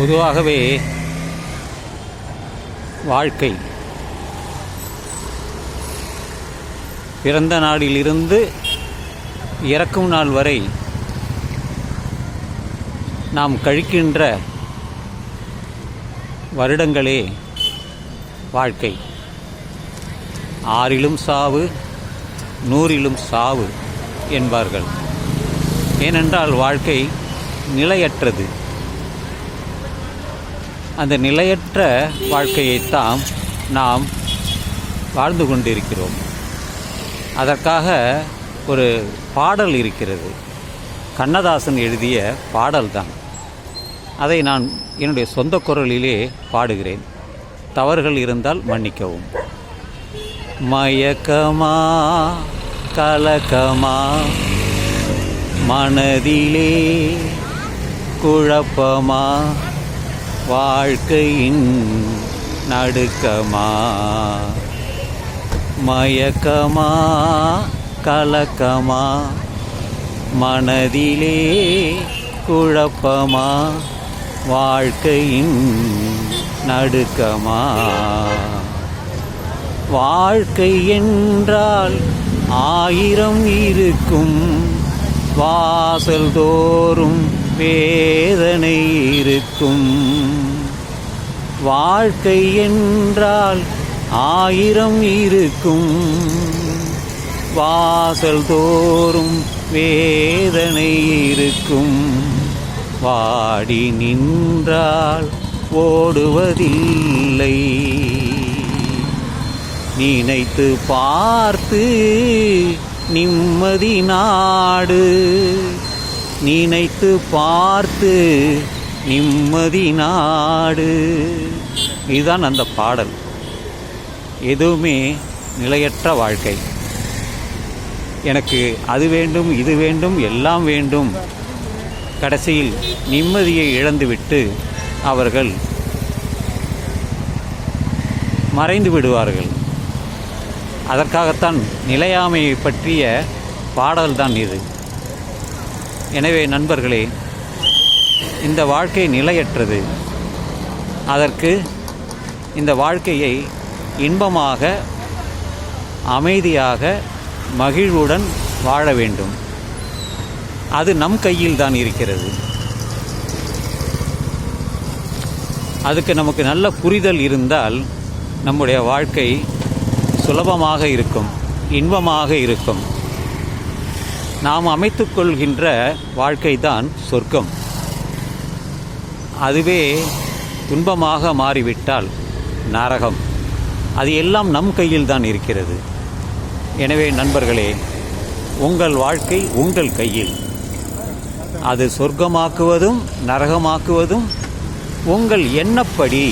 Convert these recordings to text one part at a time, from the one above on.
பொதுவாகவே வாழ்க்கை பிறந்த நாளிலிருந்து இறக்கும் நாள் வரை நாம் கழிக்கின்ற வருடங்களே வாழ்க்கை. ஆறிலும் சாவு நூறிலும் சாவு என்பார்கள். ஏனென்றால் வாழ்க்கை நிலையற்றது. அந்த நிலையற்ற வாழ்க்கையைத்தான் நாம் வாழ்ந்து கொண்டிருக்கிறோம். அதற்காக ஒரு பாடல் இருக்கிறது. கண்ணதாசன் எழுதிய பாடல்தான். அதை நான் என்னுடைய சொந்த குரலிலே பாடுகிறேன். தவறுகள் இருந்தால் மன்னிக்கவும். மயக்கமா கலக்கமா மனதிலே குழப்பமா வாழ்க்கையின் நடுக்கமா? மயக்கமா? கலக்கமா? மனதிலே குழப்பமா? வாழ்க்கையின் நடுக்கமா? வாழ்க்கை என்றால் ஆயிரம் இருக்கும் வாசல் தோறும் வேதனை இருக்கும். வாழ்க்கை என்றால் ஆயிரம் இருக்கும். வாசல் தோறும் வேதனை இருக்கும். வாடி நின்றால் ஓடுவதில்லை. நினைத்து பார்த்து நிம்மதி நாடு. நினைத்து பார்த்து நிம்மதி நாடு. இதுதான் அந்த பாடல். எதுவுமே நிலையற்ற வாழ்க்கை. எனக்கு அது வேண்டும் இது வேண்டும் எல்லாம் வேண்டும். கடைசியில் நிம்மதியை இழந்துவிட்டு அவர்கள் மறைந்து விடுவார்கள். அதற்காகத்தான் நிலையாமையை பற்றிய பாடல்தான் இது. எனவே நண்பர்களே இந்த வாழ்க்கை நிலையற்றது. அதற்கு இந்த வாழ்க்கையை இன்பமாக அமைதியாக மகிழ்வுடன் வாழ வேண்டும். அது நம் கையில் தான் இருக்கிறது. அதுக்கு நமக்கு நல்ல புரிதல் இருந்தால் நம்முடைய வாழ்க்கை சுலபமாக இருக்கும் இன்பமாக இருக்கும். நாம் அமைத்துக்கொள்கின்ற வாழ்க்கை தான் சொர்க்கம். அதுவே துன்பமாக மாறிவிட்டால் நரகம். அது எல்லாம் நம் கையில் தான் இருக்கிறது. எனவே நண்பர்களே உங்கள் வாழ்க்கை உங்கள் கையில். அது சொர்க்கமாக்குவதும் நரகமாக்குவதும் உங்கள் எண்ணப்படி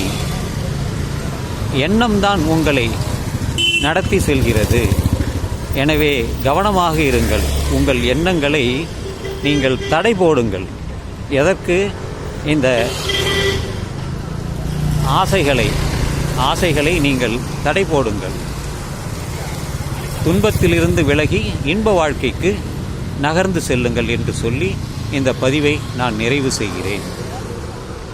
எண்ணம்தான் உங்களை நடத்தி செல்கிறது. எனவே கவனமாக இருங்கள். உங்கள் எண்ணங்களை நீங்கள் தடை போடுங்கள். எதற்கு? இந்த ஆசைகளை ஆசைகளை நீங்கள் தடை போடுங்கள். துன்பத்திலிருந்து விலகி இன்ப வாழ்க்கைக்கு நகர்ந்து செல்லுங்கள் என்று சொல்லி இந்த பதிவை நான் நிறைவு செய்கிறேன்.